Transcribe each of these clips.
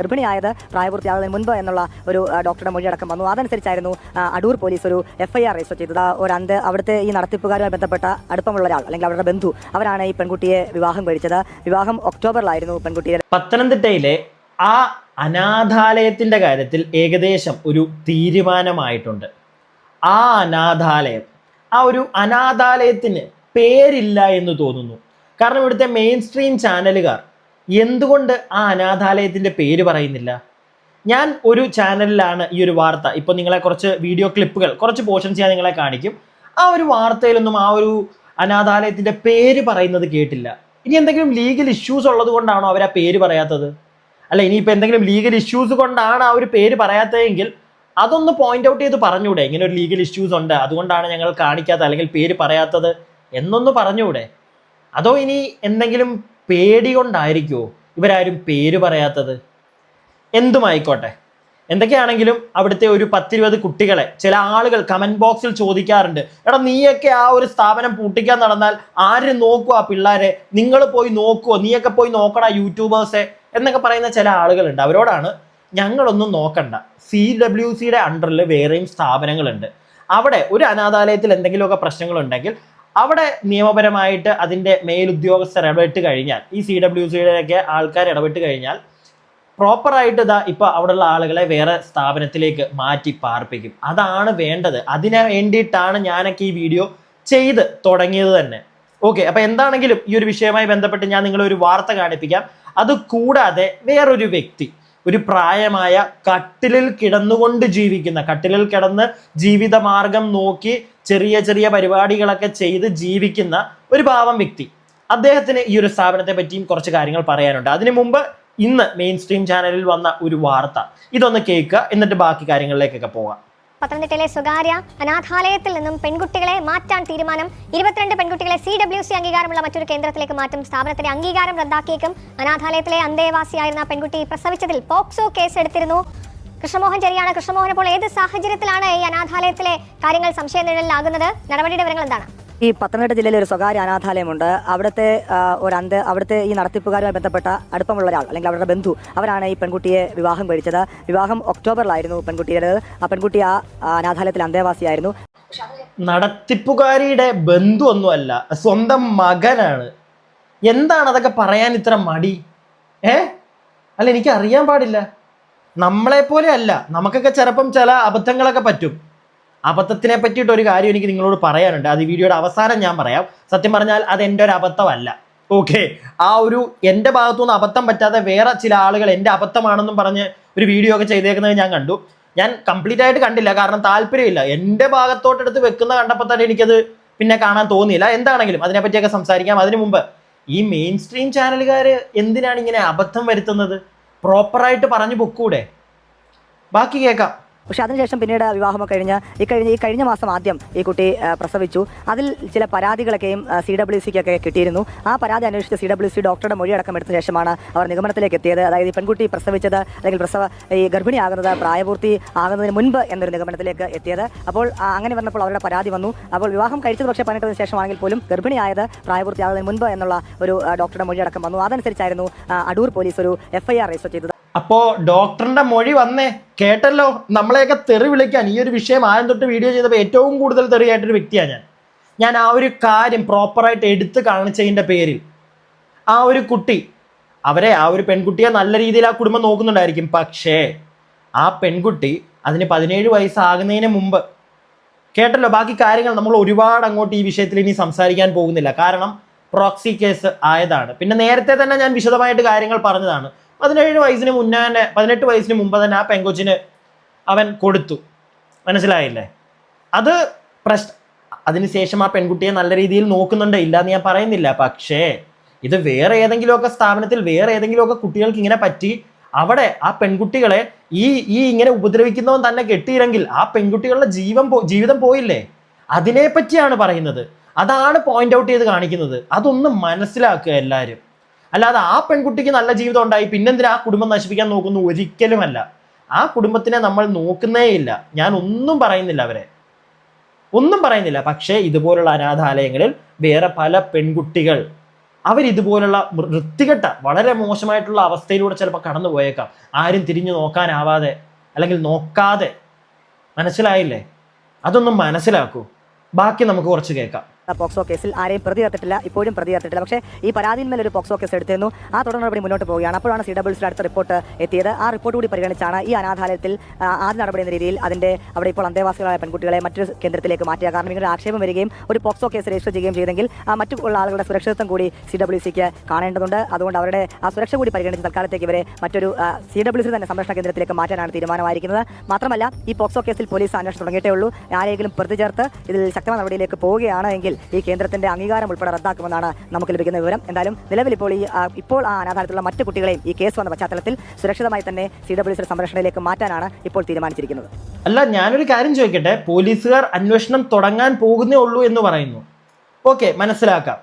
ഗർഭിണിയായത് പ്രായപൂർത്തിയാകുന്നതിന് മുൻപ് എന്നുള്ള ഒരു ഡോക്ടറുടെ മൊഴി അടക്കം വന്നു. അതനുസരിച്ചായിരുന്നു അടൂർ പോലീസ് ഒരു എഫ് ഐ ആർ രജിസ്റ്റർ ചെയ്തത്. ഒരന്ത് അവിടുത്തെ ഈ നടത്തിപ്പുകാരുമായി ബന്ധപ്പെട്ട അടുപ്പമുള്ള ഒരാൾ അല്ലെങ്കിൽ അവരുടെ ബന്ധു അവരാണ് ഈ പെൺകുട്ടിയെ വിവാഹം കഴിച്ചത്. വിവാഹം ഒക്ടോബറിലായിരുന്നു പെൺകുട്ടിയുടെ പത്തനംതിട്ടയിലെ ആ അനാഥാലയത്തിന്റെ കാര്യത്തിൽ ഏകദേശം ഒരു തീരുമാനമായിട്ടുണ്ട്. ആ അനാഥാലയം ആ ഒരു അനാഥാലയത്തിന് പേരില്ല എന്ന് തോന്നുന്നു. കാരണം ഇവിടുത്തെ മെയിൻ സ്ട്രീം ചാനലുകാർ എന്തുകൊണ്ട് ആ അനാഥാലയത്തിന്റെ പേര് പറയുന്നില്ല? ഞാൻ ഒരു ചാനലിലാണ് ഈ ഒരു വാർത്ത. ഇപ്പോൾ നിങ്ങളെ കുറച്ച് വീഡിയോ ക്ലിപ്പുകൾ കുറച്ച് പോർഷൻസ് ഞാൻ നിങ്ങളെ കാണിക്കും. ആ ഒരു വാർത്തയിലൊന്നും ആ ഒരു അനാഥാലയത്തിന്റെ പേര് പറയുന്നത് കേട്ടില്ല. ഇനി എന്തെങ്കിലും ലീഗൽ ഇഷ്യൂസ് ഉള്ളത് കൊണ്ടാണോ അവർ ആ പേര് പറയാത്തത്? അല്ല ഇനിയിപ്പോൾ എന്തെങ്കിലും ലീഗൽ ഇഷ്യൂസ് കൊണ്ടാണ് ആ ഒരു പേര് പറയാത്തതെങ്കിൽ അതൊന്ന് പോയിന്റ് ഔട്ട് ചെയ്ത് പറഞ്ഞൂടെ. ഇങ്ങനെ ഒരു ലീഗൽ ഇഷ്യൂസ് ഉണ്ട്. അതുകൊണ്ടാണ് ഞങ്ങൾ കാണിക്കാത്തത് അല്ലെങ്കിൽ പേര് പറയാത്തത് എന്നൊന്ന് പറഞ്ഞൂടെ. അതോ ഇനി എന്തെങ്കിലും പേടി കൊണ്ടായിരിക്കുമോ ഇവരാരും പേര് പറയാത്തത്? എന്തുമായിക്കോട്ടെ. എന്തൊക്കെയാണെങ്കിലും അവിടുത്തെ ഒരു പത്തിരുപത് കുട്ടികളെ ചില ആളുകൾ കമന്റ് ബോക്സിൽ ചോദിക്കാറുണ്ട്. എടാ നീയൊക്കെ ആ ഒരു സ്ഥാപനം പൂട്ടിക്കാൻ നടന്നാൽ ആര് നോക്കുക ആ പിള്ളേരെ? നിങ്ങൾ പോയി നോക്കുമോ നീയൊക്കെ പോയി നോക്കടാ യൂട്യൂബേഴ്സെ എന്നൊക്കെ പറയുന്ന ചില ആളുകളുണ്ട്. അവരോടാണ് ഞങ്ങളൊന്നും നോക്കണ്ട. സി ഡബ്ല്യു സിയുടെ അണ്ടറിൽ വേറെയും സ്ഥാപനങ്ങളുണ്ട്. അവിടെ ഒരു അനാഥാലയത്തിൽ എന്തെങ്കിലുമൊക്കെ പ്രശ്നങ്ങളുണ്ടെങ്കിൽ അവിടെ നിയമപരമായിട്ട് അതിന്റെ മേലുദ്യോഗസ്ഥർ ഇടപെട്ട് കഴിഞ്ഞാൽ ഈ സി ഡബ്ല്യു സിയുടെയൊക്കെ ആൾക്കാർ ഇടപെട്ട് കഴിഞ്ഞാൽ പ്രോപ്പറായിട്ട് ഇതാ ഇപ്പോൾ അവിടെയുള്ള ആളുകളെ വേറെ സ്ഥാപനത്തിലേക്ക് മാറ്റി പാർപ്പിക്കും. അതാണ് വേണ്ടത്. അതിന് വേണ്ടിയിട്ടാണ് ഞാനൊക്കെ ഈ വീഡിയോ ചെയ്ത് തുടങ്ങിയത് തന്നെ. ഓക്കെ അപ്പോൾ എന്താണെങ്കിലും ഈ ഒരു വിഷയവുമായി ബന്ധപ്പെട്ട് ഞാൻ നിങ്ങളെ ഒരു വാർത്ത കാണിപ്പിക്കാം. അത് കൂടാതെ വേറൊരു വ്യക്തി ഒരു പ്രായമായ കട്ടിലിൽ കിടന്നുകൊണ്ട് ജീവിക്കുന്ന കട്ടിലിൽ കിടന്ന് ജീവിതമാർഗം നോക്കി ചെറിയ ചെറിയ പരിപാടികളൊക്കെ ചെയ്ത് ജീവിക്കുന്ന ഒരു പാവം വ്യക്തി. അദ്ദേഹത്തിന് ഈ ഒരു സ്ഥാപനത്തെ പറ്റിയും കുറച്ച് കാര്യങ്ങൾ പറയാനുണ്ട്. അതിനു മുമ്പ് ഇന്ന് മെയിൻ സ്ട്രീം ചാനലിൽ വന്ന ഒരു വാർത്ത. ഇതൊന്ന് കേൾക്കുക എന്നിട്ട് ബാക്കി കാര്യങ്ങളിലേക്കൊക്കെ പോകാം. പത്തനംതിട്ടയിലെ സ്വകാര്യ അനാഥാലയത്തിൽ നിന്നും പെൺകുട്ടികളെ മാറ്റാൻ തീരുമാനം. ഇരുപത്തിരണ്ട് പെൺകുട്ടികളെ സി ഡബ്ല്യു സി അംഗീകാരമുള്ള മറ്റൊരു കേന്ദ്രത്തിലേക്ക് മാറ്റും. സ്ഥാപനത്തിന്റെ അംഗീകാരം റദ്ദാക്കിയേക്കും. അനാഥാലയത്തിലെ അന്തേവാസിയായിരുന്ന പെൺകുട്ടി പ്രസവിച്ചതിൽ പോക്സോ കേസ് എടുത്തിരുന്നു. കൃഷ്ണമോഹൻ ചെറിയാണ്. കൃഷ്ണമോഹൻ അപ്പോൾ ഏത് സാഹചര്യത്തിലാണ് ഈ അനാഥാലയത്തിലെ കാര്യങ്ങൾ സംശയനിഴലിലാകുന്നത് നടപടിയുടെ വിവരങ്ങൾ എന്താണ്? ഈ പത്തനംതിട്ട ജില്ലയിൽ ഒരു സ്വകാര്യ അനാഥാലയമുണ്ട്. അവിടുത്തെ ഒരു അന്ത അവിടുത്തെ ഈ നടത്തിപ്പുകാരുമായി ബന്ധപ്പെട്ട അടുപ്പമുള്ള ഒരാൾ അല്ലെങ്കിൽ അവരുടെ ബന്ധു അവരാണ് ഈ പെൺകുട്ടിയെ വിവാഹം കഴിച്ചത്. വിവാഹം ഒക്ടോബറിലായിരുന്നു പെൺകുട്ടിയുടെ ആ പെൺകുട്ടി ആ അനാഥാലയത്തിൽ അന്തേവാസിയായിരുന്നു. നടത്തിപ്പുകാരിയുടെ ബന്ധു ഒന്നുമല്ല സ്വന്തം മകനാണ്. എന്താണ് അതൊക്കെ പറയാൻ ഇത്ര മടി? ഏ? അല്ല എനിക്ക് അറിയാൻ പാടില്ല. നമ്മളെ പോലെ അല്ല നമുക്കൊക്കെ ചിലപ്പം ചില അബദ്ധങ്ങളൊക്കെ പറ്റും. അബദ്ധത്തിനെ പറ്റിയിട്ട് ഒരു കാര്യം എനിക്ക് നിങ്ങളോട് പറയാനുണ്ട്. അത് വീഡിയോയുടെ അവസാനം ഞാൻ പറയാം. സത്യം പറഞ്ഞാൽ അത് എന്റെ ഒരു അബദ്ധമല്ല. ഓക്കെ ആ ഒരു എന്റെ ഭാഗത്തുനിന്ന് അബദ്ധം പറ്റാതെ വേറെ ചില ആളുകൾ എന്റെ അബദ്ധമാണെന്നും പറഞ്ഞ് ഒരു വീഡിയോ ഒക്കെ ചെയ്തേക്കുന്നത് ഞാൻ കണ്ടു. ഞാൻ കംപ്ലീറ്റ് ആയിട്ട് കണ്ടില്ല. കാരണം താല്പര്യമില്ല. എന്റെ ഭാഗത്തോട്ടെടുത്ത് വെക്കുന്ന കണ്ടപ്പോൾ തന്നെ എനിക്കത് പിന്നെ കാണാൻ തോന്നിയില്ല. എന്താണെങ്കിലും അതിനെപ്പറ്റിയൊക്കെ സംസാരിക്കാം. അതിനു മുമ്പ് ഈ മെയിൻ സ്ട്രീം ചാനലുകാർ എന്തിനാണ് ഇങ്ങനെ അബദ്ധം വരുത്തുന്നത്? പ്രോപ്പറായിട്ട് പറഞ്ഞു പൊക്കൂടെ? ബാക്കി കേൾക്കാം. പക്ഷെ അതിനുശേഷം പിന്നീട് വിവാഹമൊക്കെ കഴിഞ്ഞ് ഈ കഴിഞ്ഞ ഈ കഴിഞ്ഞ മാസം ആദ്യം ഈ കുട്ടി പ്രസവിച്ചു. അതിൽ ചില പരാതികളൊക്കെയും സി ഡബ്ല്യു സിക്കൊക്കെ കിട്ടിയിരുന്നു. ആ പരാതി അന്വേഷിച്ച് സി ഡബ്ല്യു സി ഡോക്ടറുടെ മൊഴിയടക്കം എടുത്ത ശേഷമാണ് അവർ നിഗമനത്തിലേക്ക് എത്തിയത്. അതായത് ഈ പെൺകുട്ടി പ്രസവിച്ചത് അല്ലെങ്കിൽ പ്രസവ ഈ ഗർഭിണിയാകുന്നത് പ്രായപൂർത്തി ആകുന്നതിന് മുൻപ് എന്നൊരു നിഗമനത്തിലേക്ക് എത്തിയത്. അപ്പോൾ അങ്ങനെ വന്നപ്പോൾ അവരുടെ പരാതി വന്നു. അപ്പോൾ വിവാഹം കഴിച്ചത് പക്ഷേ പതിനെട്ടതിന് ശേഷമാണെങ്കിൽ പോലും ഗർഭിണിയായത് പ്രായപൂർത്തിയാകുന്നതിന് മുൻപ് എന്നുള്ള ഒരു ഡോക്ടറുടെ മൊഴിയടക്കം വന്നു. അതനുസരിച്ചായിരുന്നു അടൂർ പോലീസ് ഒരു എഫ് ഐ ആർ രജിസ്റ്റർ ചെയ്തത്. അപ്പോ ഡോക്ടറിന്റെ മൊഴി വന്നേ. കേട്ടല്ലോ? നമ്മളെയൊക്കെ തെറി വിളിക്കാൻ. ഈ ഒരു വിഷയം ആദ്യം തൊട്ട് വീഡിയോ ചെയ്തപ്പോൾ ഏറ്റവും കൂടുതൽ തെറിയായിട്ടൊരു വ്യക്തിയാണ് ഞാൻ. ഞാൻ ആ ഒരു കാര്യം പ്രോപ്പറായിട്ട് എടുത്ത് കാണിച്ചതിന്റെ പേരിൽ ആ ഒരു കുട്ടി അവരെ ആ ഒരു പെൺകുട്ടിയെ നല്ല രീതിയിൽ ആ കുടുംബം നോക്കുന്നുണ്ടായിരിക്കും. പക്ഷേ ആ പെൺകുട്ടി അതിന് പതിനേഴ് വയസ്സാകുന്നതിന് മുമ്പ് കേട്ടല്ലോ? ബാക്കി കാര്യങ്ങൾ നമ്മൾ ഒരുപാട് അങ്ങോട്ട് ഈ വിഷയത്തിൽ ഇനി സംസാരിക്കാൻ പോകുന്നില്ല. കാരണം പ്രോക്സി കേസ് ആയതാണ്. പിന്നെ നേരത്തെ തന്നെ ഞാൻ വിശദമായിട്ട് കാര്യങ്ങൾ പറഞ്ഞതാണ്. പതിനേഴ് വയസ്സിന് മുന്നേ പതിനെട്ട് വയസ്സിന് മുമ്പ് തന്നെ ആ പെങ്കൊച്ചിന് അവൻ കൊടുത്തു. മനസ്സിലായില്ലേ? അത് പ്രശ്ന അതിനുശേഷം ആ പെൺകുട്ടിയെ നല്ല രീതിയിൽ നോക്കുന്നുണ്ട്. ഇല്ല എന്ന് ഞാൻ പറയുന്നില്ല. പക്ഷേ ഇത് വേറെ ഏതെങ്കിലുമൊക്കെ സ്ഥാപനത്തിൽ വേറെ ഏതെങ്കിലുമൊക്കെ കുട്ടികൾക്ക് ഇങ്ങനെ പറ്റി അവിടെ ആ പെൺകുട്ടികളെ ഈ ഈ ഇങ്ങനെ ഉപദ്രവിക്കുന്നവൻ തന്നെ കെട്ടിയില്ലെങ്കിൽ ആ പെൺകുട്ടികളുടെ ജീവൻ ജീവിതം പോയില്ലേ? അതിനെപ്പറ്റിയാണ് പറയുന്നത്. അതാണ് പോയിന്റ് ഔട്ട് ചെയ്ത് കാണിക്കുന്നത്. അതൊന്ന് മനസ്സിലാക്കുക എല്ലാവരും അല്ലാതെ ആ പെൺകുട്ടിക്ക് നല്ല ജീവിതം ഉണ്ടായി പിന്നെന്തിനാ ആ കുടുംബം നശിപ്പിക്കാൻ നോക്കുന്നു? ഒരിക്കലുമല്ല. ആ കുടുംബത്തിനെ നമ്മൾ നോക്കുന്നേ ഇല്ല. ഞാൻ ഒന്നും പറയുന്നില്ല അവരെ. ഒന്നും പറയുന്നില്ല. പക്ഷേ ഇതുപോലുള്ള അനാഥാലയങ്ങളിൽ വേറെ പല പെൺകുട്ടികൾ അവരിതുപോലുള്ള വൃത്തികെട്ട വളരെ മോശമായിട്ടുള്ള അവസ്ഥയിലൂടെ ചിലപ്പോൾ കടന്നു പോയേക്കാം. ആരും തിരിഞ്ഞു നോക്കാനാവാതെ അല്ലെങ്കിൽ നോക്കാതെ. മനസ്സിലായില്ലേ? അതൊന്നും മനസ്സിലാക്കൂ. ബാക്കി നമുക്ക് കുറച്ച് കേൾക്കാം. പോക്സോ കേസിൽ ആരെയും പ്രതി ചേർത്തിട്ടില്ല ഇപ്പോഴും പ്രതി ചേർത്തിട്ടില്ല പക്ഷേ ഈ പരാതിന്മേൽ ഒരു പോക്സോ കേസ് എടുത്തിരുന്നു. ആ തുടർ നടപടി മുന്നോട്ട് പോവുകയാണ്. അപ്പോഴാണ് സി ഡബിൾസിൽ അടുത്ത റിപ്പോർട്ട് എത്തിയത്. ആ റിപ്പോർട്ട് കൂടി പരിഗണിച്ചാണ് ഈ അനാഥാലയത്തിൽ ആദ്യ നടപടി എന്ന രീതിയിൽ അതിന്റെ അവിടെ ഇപ്പോൾ അന്തേവാസികളായ പെൺകുട്ടികളെ മറ്റൊരു കേന്ദ്രത്തിലേക്ക് മാറ്റുക. കാരണം ഇങ്ങനെ ആക്ഷേപം വരികയും ഒരു പോക്സോ കേസ് രജിസ്റ്റർ ചെയ്യുകയും ചെയ്തെങ്കിൽ ആ മറ്റു ഉള്ള ആളുകളുടെ സുരക്ഷിതത്വം കൂടി സി ഡബ്ല്യു സിക്ക് കാണേണ്ടതുണ്ട്. അതുകൊണ്ട് അവരുടെ ആ സുരക്ഷ കൂടി പരിഗണിച്ച് തൽക്കാലത്തേക്ക് ഇവരെ മറ്റൊരു സി ഡബ്ല്യു സി തന്നെ സംരക്ഷണ കേന്ദ്രത്തിലേക്ക് മാറ്റാനാണ് തീരുമാനമായിരിക്കുന്നത്. മാത്രമല്ല ഈ പോക്സോ കേസിൽ പോലീസ് അന്വേഷണം തുടങ്ങിയിട്ടേ ഉള്ളൂ. ആരെങ്കിലും പ്രതി ചേർത്ത് ഇതിൽ ശക്തമായ നടപടിയിലേക്ക് പോവുകയാണ് എങ്കിൽ ഈ കേന്ദ്രത്തിന്റെ അംഗീകാരം ഉൾപ്പെടെ റദ്ദാക്കുമെന്നാണ് നമുക്ക് ലഭിക്കുന്ന വിവരം. എന്തായാലും നിലവിൽ ഇപ്പോൾ ഈ ഇപ്പോൾ ആ അനാഥാലയത്തിലുള്ള മറ്റു കുട്ടികളെയും ഈ കേസ് വന്ന പശ്ചാത്തലത്തിൽ സുരക്ഷിതമായി തന്നെ സി ഡബ്ല്യു സി സംരക്ഷണയിലേക്ക് മാറ്റാനാണ് ഇപ്പോൾ തീരുമാനിച്ചിരിക്കുന്നത്. അല്ല ഞാനൊരു കാര്യം ചോദിക്കട്ടെ? പോലീസുകാർ അന്വേഷണം തുടങ്ങാൻ പോകുന്നേ ഉള്ളൂ എന്ന് പറയുന്നു. ഓക്കെ മനസ്സിലാക്കാം.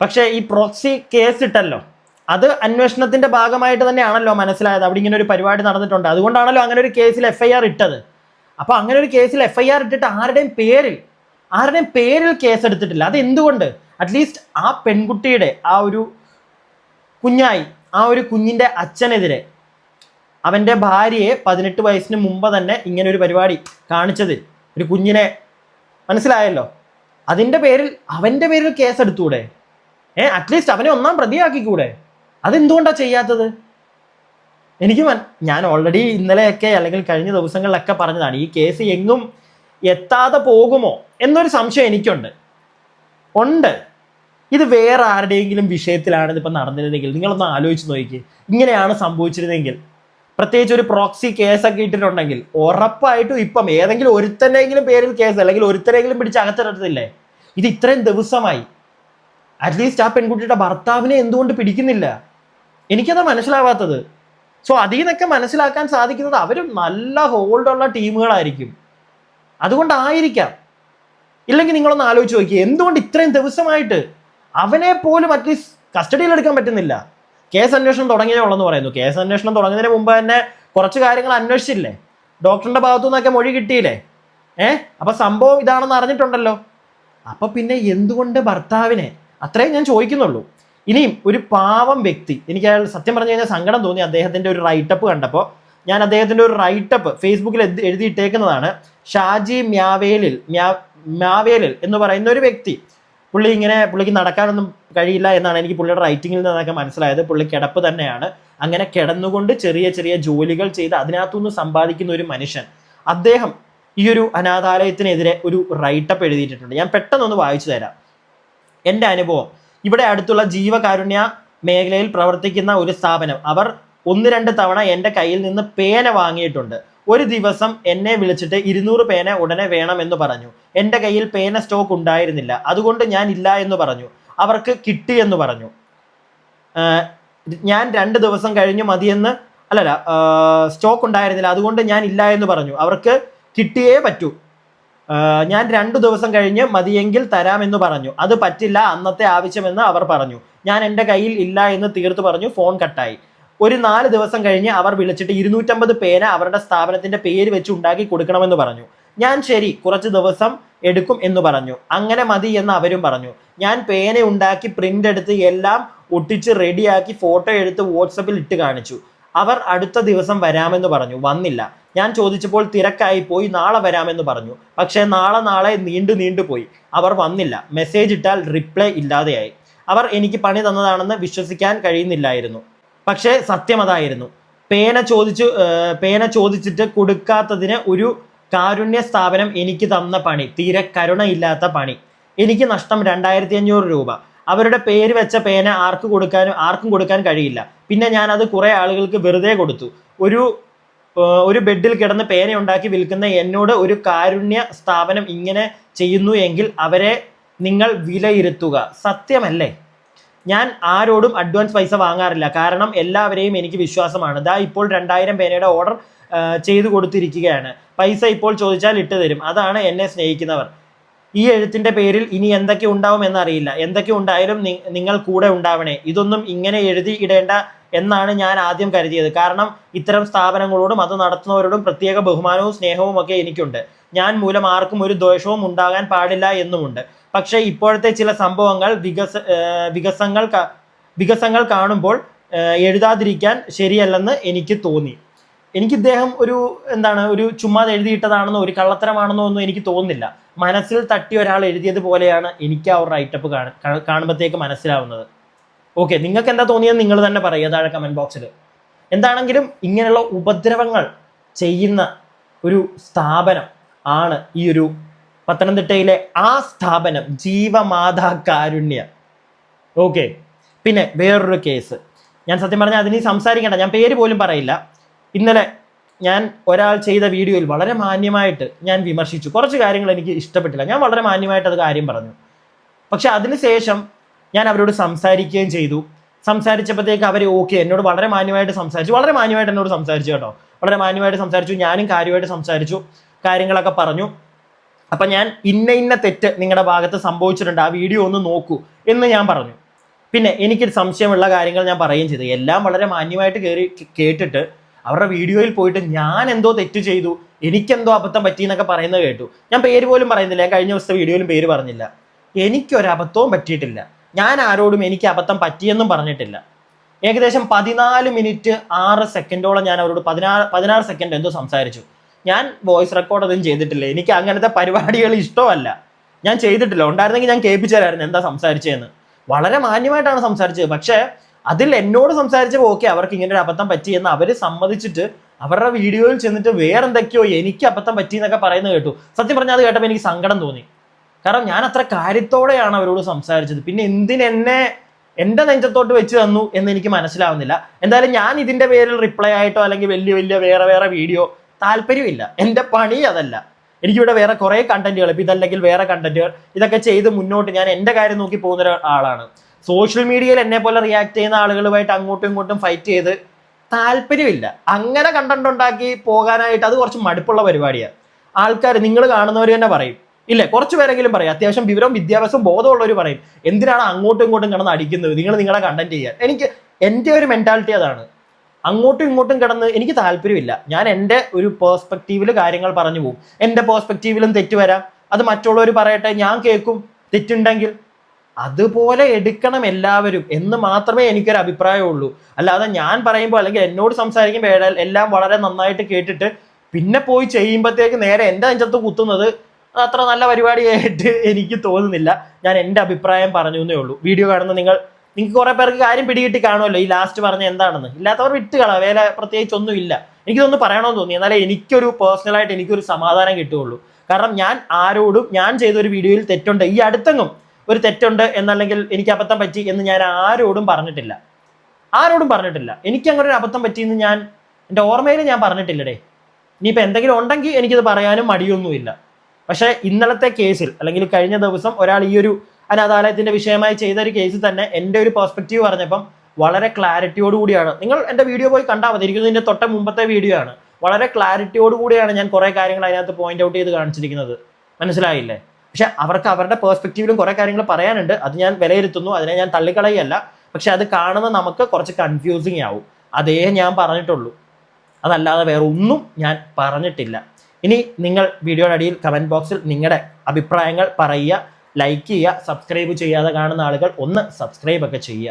പക്ഷേ ഈ പ്രോക്സി കേസ് ഇട്ടല്ലോ അത് അന്വേഷണത്തിന്റെ ഭാഗമായിട്ട് തന്നെയാണല്ലോ മനസ്സിലായത്. അവിടെ ഇങ്ങനെ ഒരു പരിപാടി നടന്നിട്ടുണ്ട്. അതുകൊണ്ടാണല്ലോ അങ്ങനെ ഒരു കേസിൽ എഫ് ഐ ആർ ഇട്ടത്. അപ്പോൾ അങ്ങനെ ഒരു കേസിൽ എഫ് ഐ ആർ ഇട്ടിട്ട് ആരുടെയും പേരിൽ ആരുടെയും പേരിൽ കേസ് എടുത്തിട്ടില്ല അത് എന്തുകൊണ്ട് അറ്റ്ലീസ്റ്റ് ആ പെൺകുട്ടിയുടെ ആ ഒരു കുഞ്ഞായി ആ ഒരു കുഞ്ഞിന്റെ അച്ഛനെതിരെ അവന്റെ ഭാര്യയെ പതിനെട്ട് വയസ്സിന് മുമ്പ് തന്നെ ഇങ്ങനെ ഒരു പരിപാടി കാണിച്ചതിൽ ഒരു കുഞ്ഞിനെ മനസ്സിലായല്ലോ? അതിന്റെ പേരിൽ അവന്റെ പേരിൽ കേസ് എടുത്തൂടെ ഏ അറ്റ്ലീസ്റ്റ് അവനെ ഒന്നാം പ്രതിയാക്കിക്കൂടെ? അതെന്തുകൊണ്ടാണ് ചെയ്യാത്തത്? എനിക്ക് ഞാൻ ഓൾറെഡി ഇന്നലെയൊക്കെ അല്ലെങ്കിൽ കഴിഞ്ഞ ദിവസങ്ങളിലൊക്കെ പറഞ്ഞതാണ് ഈ കേസ് എങ്ങും എത്താതെ പോകുമോ എന്നൊരു സംശയം എനിക്കുണ്ട്. ഉണ്ട്. ഇത് വേറെ ആരുടെയെങ്കിലും വിഷയത്തിലാണ് ഇതിപ്പോൾ നടന്നിരുന്നെങ്കിൽ നിങ്ങളൊന്ന് ആലോചിച്ച് നോക്കി ഇങ്ങനെയാണ് സംഭവിച്ചിരുന്നെങ്കിൽ. പ്രത്യേകിച്ച് ഒരു പ്രോക്സി കേസൊക്കെ ഇട്ടിട്ടുണ്ടെങ്കിൽ ഉറപ്പായിട്ടും ഇപ്പം ഏതെങ്കിലും ഒരുത്തനെങ്കിലും പേരിൽ കേസ് അല്ലെങ്കിൽ ഒരുത്തരെങ്കിലും പിടിച്ച് അകത്തിടത്തില്ലേ? ഇത് ഇത്രയും ദിവസമായി. അറ്റ്ലീസ്റ്റ് ആ പെൺകുട്ടിയുടെ ഭർത്താവിനെ എന്തുകൊണ്ട് പിടിക്കുന്നില്ല? എനിക്കത് മനസ്സിലാവാത്തത്. സോ അതിൽ നിന്നൊക്കെ മനസ്സിലാക്കാൻ സാധിക്കുന്നത് അവർ നല്ല ഹോൾഡുള്ള ടീമുകളായിരിക്കും അതുകൊണ്ടായിരിക്കാം. ഇല്ലെങ്കിൽ നിങ്ങളൊന്ന് ആലോചിച്ച് നോക്കി എന്തുകൊണ്ട് ഇത്രയും ദിവസമായിട്ട് അവനെ പോലും അറ്റ്ലീസ്റ്റ് കസ്റ്റഡിയിൽ എടുക്കാൻ പറ്റുന്നില്ല? കേസ് അന്വേഷണം തുടങ്ങിയേ ഉള്ളെന്ന് പറയുന്നു. കേസ് അന്വേഷണം തുടങ്ങുന്നതിന് മുമ്പ് തന്നെ കുറച്ച് കാര്യങ്ങൾ അന്വേഷിച്ചില്ലേ? ഡോക്ടറിന്റെ ഭാഗത്തു നിന്നൊക്കെ മൊഴി കിട്ടിയില്ലേ? ഏ? അപ്പൊ സംഭവം ഇതാണെന്ന് അറിഞ്ഞിട്ടുണ്ടല്ലോ. അപ്പൊ പിന്നെ എന്തുകൊണ്ട് ഭർത്താവിനെ? അത്രയും ഞാൻ ചോദിക്കുന്നുള്ളൂ. ഇനിയും ഒരു പാവം വ്യക്തി എനിക്ക് അയാൾ സത്യം പറഞ്ഞു കഴിഞ്ഞാൽ സങ്കടം തോന്നി അദ്ദേഹത്തിന്റെ ഒരു റൈറ്റപ്പ് കണ്ടപ്പോൾ ഞാൻ അദ്ദേഹത്തിന്റെ ഒരു റൈറ്റപ്പ് ഫേസ്ബുക്കിൽ എഴുതി- എഴുതിയിട്ടേക്കുന്നതാണ്. ഷാജി മ്യാവേലിൽ മ്യാ- മ്യാവേലിൽ എന്ന് പറയുന്ന ഒരു വ്യക്തി. പുള്ളി ഇങ്ങനെ പുള്ളിക്ക് നടക്കാനൊന്നും കഴിയില്ല എന്നാണ് എനിക്ക് പുള്ളിയുടെ റൈറ്റിങ്ങിൽ നിന്നൊക്കെ മനസ്സിലായത്. പുള്ളി കിടപ്പ് തന്നെയാണ്. അങ്ങനെ കിടന്നുകൊണ്ട് ചെറിയ ചെറിയ ജോലികൾ ചെയ്ത് അതിനകത്തുനിന്ന് സമ്പാദിക്കുന്ന ഒരു മനുഷ്യൻ. അദ്ദേഹം ഈ ഒരു അനാഥാലയത്തിനെതിരെ ഒരു റൈറ്റപ്പ് എഴുതിയിട്ടുണ്ട്. ഞാൻ പെട്ടെന്നൊന്ന് വായിച്ചു തരാം. എന്റെ അനുഭവം. ഇവിടെ അടുത്തുള്ള ജീവകാരുണ്യ മേഖലയിൽ പ്രവർത്തിക്കുന്ന ഒരു സ്ഥാപനം. അവർ ഒന്ന് രണ്ട് തവണ എന്റെ കയ്യിൽ നിന്ന് പേന വാങ്ങിയിട്ടുണ്ട്. ഒരു ദിവസം എന്നെ വിളിച്ചിട്ട് ഇരുന്നൂറ് പേന ഉടനെ വേണമെന്ന് പറഞ്ഞു. എന്റെ കയ്യിൽ പേന സ്റ്റോക്ക് ഉണ്ടായിരുന്നില്ല. അതുകൊണ്ട് ഞാൻ ഇല്ല എന്ന് പറഞ്ഞു. അവർക്ക് കിട്ടി എന്ന് പറഞ്ഞു. ഞാൻ രണ്ട് ദിവസം കഴിഞ്ഞു മതിയെന്ന് അല്ലല്ല സ്റ്റോക്ക് ഉണ്ടായിരുന്നില്ല. അതുകൊണ്ട് ഞാൻ ഇല്ല എന്ന് പറഞ്ഞു. അവർക്ക് കിട്ടിയേ പറ്റൂ. ഞാൻ രണ്ടു ദിവസം കഴിഞ്ഞ് മതിയെങ്കിൽ തരാമെന്ന് പറഞ്ഞു. അത് പറ്റില്ല അന്നത്തെ ആവശ്യമെന്ന് അവർ പറഞ്ഞു. ഞാൻ എന്റെ കയ്യിൽ ഇല്ല എന്ന് തീർത്തു പറഞ്ഞു. ഫോൺ കട്ടായി. ഒരു നാല് ദിവസം കഴിഞ്ഞ് അവർ വിളിച്ചിട്ട് ഇരുന്നൂറ്റമ്പത് പേന അവരുടെ സ്ഥാപനത്തിന്റെ പേര് വെച്ച് ഉണ്ടാക്കി കൊടുക്കണമെന്ന് പറഞ്ഞു. ഞാൻ ശരി കുറച്ച് ദിവസം എടുക്കും എന്ന് പറഞ്ഞു. അങ്ങനെ മതി എന്ന് അവരും പറഞ്ഞു. ഞാൻ പേന ഉണ്ടാക്കി പ്രിന്റ് എടുത്ത് എല്ലാം ഒട്ടിച്ച് റെഡിയാക്കി ഫോട്ടോ എടുത്ത് വാട്സപ്പിൽ ഇട്ട് കാണിച്ചു. അവർ അടുത്ത ദിവസം വരാമെന്ന് പറഞ്ഞു. വന്നില്ല. ഞാൻ ചോദിച്ചപ്പോൾ തിരക്കായി പോയി നാളെ വരാമെന്ന് പറഞ്ഞു. പക്ഷേ നാളെ നാളെ നീണ്ടു നീണ്ടു പോയി. അവർ വന്നില്ല. മെസ്സേജ് ഇട്ടാൽ റിപ്ലൈ ഇല്ലാതെയായി. അവർ എനിക്ക് പണി തന്നതാണെന്ന് വിശ്വസിക്കാൻ കഴിയുന്നില്ലായിരുന്നു. പക്ഷേ സത്യം അതായിരുന്നു. പേന ചോദിച്ചു പേന ചോദിച്ചിട്ട് കൊടുക്കാത്തതിന് ഒരു കാരുണ്യ സ്ഥാപനം എനിക്ക് തന്ന പണി. തീരെ കരുണയില്ലാത്ത പണി. എനിക്ക് നഷ്ടം രണ്ടായിരത്തി അഞ്ഞൂറ് രൂപ. അവരുടെ പേര് വെച്ച പേന ആർക്ക് കൊടുക്കാനും ആർക്കും കൊടുക്കാൻ കഴിയില്ല. പിന്നെ ഞാൻ അത് കുറെ ആളുകൾക്ക് വെറുതെ കൊടുത്തു. ഒരു ഒരു ബെഡിൽ കിടന്ന് പേന ഉണ്ടാക്കി വിൽക്കുന്ന എന്നോട് ഒരു കാരുണ്യ സ്ഥാപനം ഇങ്ങനെ ചെയ്യുന്നു എങ്കിൽ അവരെ നിങ്ങൾ വിലയിരുത്തുക. സത്യമല്ലേ? ഞാൻ ആരോടും അഡ്വാൻസ് പൈസ വാങ്ങാറില്ല. കാരണം എല്ലാവരെയും എനിക്ക് വിശ്വാസമാണ്. ദാ ഇപ്പോൾ രണ്ടായിരം പേനയുടെ ഓർഡർ ചെയ്തു കൊടുത്തിരിക്കുകയാണ്. പൈസ ഇപ്പോൾ ചോദിച്ചാൽ ഇട്ട് തരും. അതാണ് എന്നെ സ്നേഹിക്കുന്നവർ. ഈ എഴുത്തിന്റെ പേരിൽ ഇനി എന്തൊക്കെ ഉണ്ടാവും എന്നറിയില്ല. എന്തൊക്കെ ഉണ്ടായാലും നിങ്ങൾ കൂടെ ഉണ്ടാവണേ. ഇതൊന്നും ഇങ്ങനെ എഴുതി ഇടേണ്ട എന്നാണ് ഞാൻ ആദ്യം കരുതിയത്. കാരണം ഇത്തരം സ്ഥാപനങ്ങളോടും അത് നടത്തുന്നവരോടും പ്രത്യേക ബഹുമാനവും സ്നേഹവും ഒക്കെ എനിക്കുണ്ട്. ഞാൻ മൂലം ആർക്കും ഒരു ദോഷവും ഉണ്ടാകാൻ പാടില്ല എന്നുമുണ്ട്. പക്ഷേ ഇപ്പോഴത്തെ ചില സംഭവങ്ങൾ വികസ വികസങ്ങൾ വികസങ്ങൾ കാണുമ്പോൾ എഴുതാതിരിക്കാൻ ശരിയല്ലെന്ന് എനിക്ക് തോന്നി. എനിക്ക് ഇദ്ദേഹം ഒരു എന്താണ് ഒരു ചുമ്മാ എഴുതിയിട്ടതാണെന്നോ ഒരു കള്ളത്തരമാണെന്നോ ഒന്നും എനിക്ക് തോന്നുന്നില്ല. മനസ്സിൽ തട്ടി ഒരാൾ എഴുതിയത് പോലെയാണ് എനിക്ക് ആ ഒരു റൈറ്റപ്പ് കാണുമ്പോഴത്തേക്ക് മനസ്സിലാവുന്നത്. ഓക്കെ നിങ്ങൾക്ക് എന്താ തോന്നിയത് നിങ്ങൾ തന്നെ പറയുക താഴെ കമന്റ് ബോക്സിൽ എന്താണെങ്കിലും ഇങ്ങനെയുള്ള ഉപദ്രവങ്ങൾ ചെയ്യുന്ന ഒരു സ്ഥാപനം ആണ് ഈ ഒരു പത്തനംതിട്ടയിലെ ആ സ്ഥാപനം ജീവമാതാ കാരുണ്യ. ഓക്കെ പിന്നെ വേറൊരു കേസ് ഞാൻ സത്യം പറഞ്ഞാൽ അതിന് സംസാരിക്കേണ്ട. ഞാൻ പേര് പോലും പറയില്ല. ഇന്നലെ ഞാൻ ഒരാൾ ചെയ്ത വീഡിയോയിൽ വളരെ മാന്യമായിട്ട് ഞാൻ വിമർശിച്ചു. കുറച്ച് കാര്യങ്ങൾ എനിക്ക് ഇഷ്ടപ്പെട്ടില്ല. ഞാൻ വളരെ മാന്യമായിട്ട് അത് കാര്യം പറഞ്ഞു. പക്ഷെ അതിനുശേഷം ഞാൻ അവരോട് സംസാരിക്കുകയും ചെയ്തു. സംസാരിച്ചപ്പോഴത്തേക്ക് അവർ ഓക്കെ എന്നോട് വളരെ മാന്യമായിട്ട് സംസാരിച്ചു. വളരെ മാന്യമായിട്ട് എന്നോട് സംസാരിച്ചു കേട്ടോ. വളരെ മാന്യമായിട്ട് സംസാരിച്ചു. ഞാനും കാര്യമായിട്ട് സംസാരിച്ചു. കാര്യങ്ങളൊക്കെ പറഞ്ഞു. അപ്പം ഞാൻ ഇന്ന ഇന്ന തെറ്റ് നിങ്ങളുടെ ഭാഗത്ത് സംഭവിച്ചിട്ടുണ്ട് ആ വീഡിയോ ഒന്ന് നോക്കൂ എന്ന് ഞാൻ പറഞ്ഞു. പിന്നെ എനിക്കൊരു സംശയമുള്ള കാര്യങ്ങൾ ഞാൻ പറയുകയും ചെയ്തു. എല്ലാം വളരെ മാന്യമായിട്ട് കയറി കേട്ടിട്ട് അവരുടെ വീഡിയോയിൽ പോയിട്ട് ഞാൻ എന്തോ തെറ്റ് ചെയ്തു എനിക്കെന്തോ അബദ്ധം പറ്റി എന്നൊക്കെ പറയുന്നത് കേട്ടു. ഞാൻ പേര് പോലും പറയുന്നില്ല. ഞാൻ കഴിഞ്ഞ ദിവസത്തെ വീഡിയോയിലും പേര് പറഞ്ഞില്ല. എനിക്കൊരു അബദ്ധവും പറ്റിയിട്ടില്ല. ഞാൻ ആരോടും എനിക്ക് അബദ്ധം പറ്റിയെന്നും പറഞ്ഞിട്ടില്ല. ഏകദേശം പതിനാല് മിനിറ്റ് ആറ് സെക്കൻഡോളം ഞാൻ അവരോട് പതിനാറ് പതിനാറ് സെക്കൻഡ് എന്തോ സംസാരിച്ചു. ഞാൻ വോയിസ് റെക്കോർഡ് ഒന്നും ചെയ്തിട്ടില്ല. എനിക്ക് അങ്ങനത്തെ പരിപാടികൾ ഇഷ്ടമല്ല. ഞാൻ ചെയ്തിട്ടില്ല. ഉണ്ടായിരുന്നെങ്കിൽ ഞാൻ കേൾപ്പിച്ചു തരായിരുന്നു എന്താ സംസാരിച്ചതെന്ന് വളരെ മാന്യമായിട്ടാണ് സംസാരിച്ചത്. പക്ഷേ അതിൽ എന്നോട് സംസാരിച്ചപ്പോൾ ഓക്കെ അവർക്ക് ഇങ്ങനെ ഒരു അബദ്ധം പറ്റിയെന്ന് അവർ സമ്മതിച്ചിട്ട് അവരുടെ വീഡിയോയിൽ ചെന്നിട്ട് വേറെന്തൊക്കെയോ എനിക്ക് അബദ്ധം പറ്റി എന്നൊക്കെ പറയുന്നത് കേട്ടു. സത്യം പറഞ്ഞാൽ അത് കേട്ടപ്പോൾ എനിക്ക് സങ്കടം തോന്നി. കാരണം ഞാൻ അത്ര കാര്യത്തോടെയാണ് അവരോട് സംസാരിച്ചത്. പിന്നെ എന്തിനെന്നെ എന്റെ നെഞ്ചത്തോട്ട് വെച്ച് തന്നു എന്ന് എനിക്ക് മനസ്സിലാവുന്നില്ല. എന്തായാലും ഞാൻ ഇതിന്റെ പേരിൽ റിപ്ലൈ ആയിട്ടോ അല്ലെങ്കിൽ വലിയ വലിയ വേറെ വേറെ വീഡിയോ താല്പര്യമില്ല. എന്റെ പണി അതല്ല. എനിക്കിവിടെ വേറെ കുറേ കണ്ടന്റുകൾ ഇപ്പം ഇതല്ലെങ്കിൽ വേറെ കണ്ടന്റുകൾ ഇതൊക്കെ ചെയ്ത് മുന്നോട്ട് ഞാൻ എന്റെ കാര്യം നോക്കി പോകുന്ന ആളാണ്. സോഷ്യൽ മീഡിയയിൽ എന്നെ പോലെ റിയാക്ട് ചെയ്യുന്ന ആളുകളുമായിട്ട് അങ്ങോട്ടും ഇങ്ങോട്ടും ഫൈറ്റ് ചെയ്ത് താല്പര്യമില്ല. അങ്ങനെ കണ്ടന്റ് ഉണ്ടാക്കി പോകാനായിട്ട് അത് കുറച്ച് മടുപ്പുള്ള പരിപാടിയാണ് ആൾക്കാർ നിങ്ങൾ കാണുന്നവർ തന്നെ പറയും. ഇല്ലേ? കുറച്ച് പേരെങ്കിലും പറയും. അത്യാവശ്യം വിവരവും വിദ്യാഭ്യാസവും ബോധമുള്ളവർ പറയും. എന്തിനാണ് അങ്ങോട്ടും ഇങ്ങോട്ടും കിടന്ന് അടിക്കുന്നത്? നിങ്ങൾ നിങ്ങളെ കണ്ടന്റ് ചെയ്യാൻ. എനിക്ക് എന്റെ ഒരു മെന്റാലിറ്റി അതാണ്. അങ്ങോട്ടും ഇങ്ങോട്ടും കിടന്ന് എനിക്ക് താല്പര്യമില്ല. ഞാൻ എന്റെ ഒരു പേഴ്സ്പെക്റ്റീവിൽ കാര്യങ്ങൾ പറഞ്ഞു പോകും എന്റെ പേഴ്സ്പെക്റ്റീവിലും തെറ്റ് വരാം. അത് മറ്റുള്ളവർ പറയട്ടെ ഞാൻ കേൾക്കും. തെറ്റുണ്ടെങ്കിൽ അതുപോലെ എടുക്കണം എല്ലാവരും എന്ന് മാത്രമേ എനിക്കൊരു അഭിപ്രായമുള്ളൂ. അല്ലാതെ ഞാൻ പറയുമ്പോൾ അല്ലെങ്കിൽ എന്നോട് സംസാരിക്കുമ്പോൾ എല്ലാം വളരെ നന്നായിട്ട് കേട്ടിട്ട് പിന്നെ പോയി ചെയ്യുമ്പോഴത്തേക്ക് നേരെ എന്റെ അഞ്ചത്ത് കുത്തുന്നത് അത്ര നല്ല പരിപാടിയായിട്ട് എനിക്ക് തോന്നുന്നില്ല. ഞാൻ എന്റെ അഭിപ്രായം പറഞ്ഞു എന്നേ ഉള്ളൂ. വീഡിയോ കാണുന്ന നിങ്ങൾ നിങ്ങൾക്ക് കുറെ പേർക്ക് കാര്യം പിടികിട്ടി കാണുമല്ലോ. ഈ ലാസ്റ്റ് പറഞ്ഞ എന്താണെന്ന്. ഇല്ലാത്തവർ വിട്ട് കള വേല പ്രത്യേകിച്ച് ഒന്നും ഇല്ല. എനിക്കിതൊന്ന് പറയണമെന്ന് തോന്നി. എന്നാലേ എനിക്കൊരു പേഴ്സണലായിട്ട് എനിക്കൊരു സമാധാനം കിട്ടുകയുള്ളൂ. കാരണം ഞാൻ ആരോടും ഞാൻ ചെയ്ത ഒരു വീഡിയോയിൽ തെറ്റുണ്ട്. ഈ അടുത്തെങ്ങും ഒരു തെറ്റുണ്ട് എന്നല്ലെങ്കിൽ എനിക്ക് അബദ്ധം പറ്റി എന്ന് ഞാൻ ആരോടും പറഞ്ഞിട്ടില്ല. ആരോടും പറഞ്ഞിട്ടില്ല. എനിക്ക് അങ്ങനെ ഒരു അബദ്ധം പറ്റിയെന്ന് ഞാൻ എന്റെ ഓർമ്മയിൽ ഞാൻ പറഞ്ഞിട്ടില്ലടേ. ഇനിയിപ്പോൾ എന്തെങ്കിലും ഉണ്ടെങ്കിൽ എനിക്കിത് പറയാനും മടിയൊന്നുമില്ല. പക്ഷേ ഇന്നലത്തെ കേസിൽ അല്ലെങ്കിൽ കഴിഞ്ഞ ദിവസം ഒരാൾ ഈ ഒരു അനാഥാലയത്തിന്റെ വിഷയമായി ചെയ്ത ഒരു കേസ് തന്നെ എന്റെ ഒരു പെർസ്പെക്റ്റീവ് പറഞ്ഞപ്പം വളരെ ക്ലാരിറ്റിയോട് കൂടിയാണ്. നിങ്ങൾ എന്റെ വീഡിയോ പോയി കണ്ടാൽ മതി. ഇരിക്കുന്നതിന്റെ തൊട്ട മുമ്പത്തെ വീഡിയോ ആണ്. വളരെ ക്ലാരിറ്റിയോട് കൂടിയാണ് ഞാൻ കുറേ കാര്യങ്ങൾ അതിനകത്ത് പോയിന്റ് ഔട്ട് ചെയ്ത് കാണിച്ചിരിക്കുന്നത്. മനസ്സിലായില്ലേ? പക്ഷെ അവർക്ക് അവരുടെ പേഴ്സ്പെക്റ്റീവിലും കുറേ കാര്യങ്ങൾ പറയാനുണ്ട്. അത് ഞാൻ വിലയിരുത്തുന്നു. അതിനെ ഞാൻ തള്ളിക്കളയല്ല പക്ഷെ അത് കാണുന്ന നമുക്ക് കുറച്ച് കൺഫ്യൂസിങ് ആവും. അതേ ഞാൻ പറഞ്ഞിട്ടുള്ളൂ. അതല്ലാതെ വേറെ ഒന്നും ഞാൻ പറഞ്ഞിട്ടില്ല. ഇനി നിങ്ങൾ വീഡിയോയുടെ അടിയിൽ കമന്റ് ബോക്സിൽ നിങ്ങളുടെ അഭിപ്രായങ്ങൾ പറയുക. ലൈക്ക് ചെയ്യുക സബ്സ്ക്രൈബ് ചെയ്യാതെ കാണുന്ന ആളുകൾ ഒന്ന് സബ്സ്ക്രൈബ് ഒക്കെ ചെയ്യുക.